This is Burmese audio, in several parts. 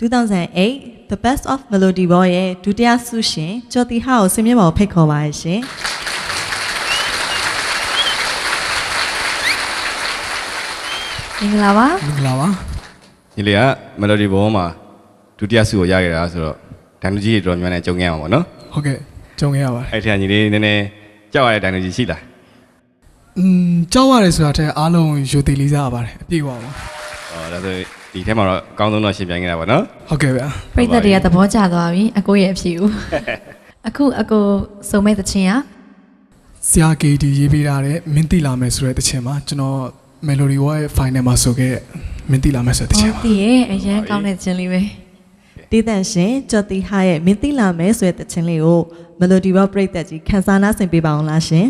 2008 The Best of Melody Ball ရဲ့ဒုတိယဆုရှင်ကျော်တီဟာကိုဆင်မြင့်ပေါ်ဖိတ်ခေါ်ပါရရှင်မင်္ဂလာပါမင်္ဂလာပါညီလေးက melody ဘောမှာဒုတိယဆုကိုရခဲ့တာဆိုတော့ဒိုင်နိုကြီးတွေတော်တော်များများကြုံခဲ့ရမှာပေါ့နော်ဟုတ်ကဲ့ကြုံခဲ့ရပါတယ်အဲ့ထက်ညီလေးနည်းနည်းကြောက်ရတဲ့ဒိုင်နိုကြီးရှိလားอืมကြောက်ရတယ်ဆိုတာတဲ့အားလုံးယူသေးလေးစားရပါတယ်အပြည့်ပါပါဟောဒါဆို ဒီထဲမှာတော့အကောင်းဆုံးတော့ရှင်းပြခဲ့တာပေါ့နော်ဟုတ်ကဲ့ဗျာပြိသက်တွေကသဘောကျသွားပြီအကိုရဲ့အဖြေကိုအခုအကိုစုံမဲ့တခြင်းอ่ะဆရာ KD ရေးပေးထားတဲ့မင်းတိလာမယ်ဆိုတဲ့တခြင်းမှာကျွန်တော် Melody War ရဲ့ final မှာဆိုခဲ့တဲ့မင်းတိလာမယ်ဆိုတဲ့တခြင်းပါတည်ရဲ့အရန်ကောင်းတဲ့ခြင်းလေးပဲတည်တန့်ရှင်ကျော်တီဟာရဲ့မင်းသိလာမယ်ဆိုတဲ့တခြင်းလေးကို Melody Ball ပရိသတ်ကြီးခန်းစားနာဆင်ပေးပါအောင်လားရှင်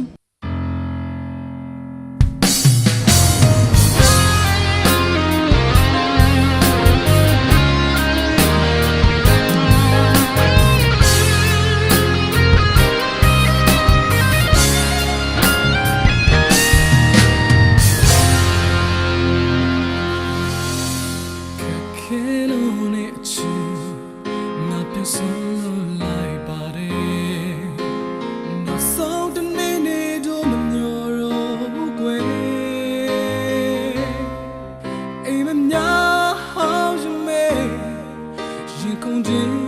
ရ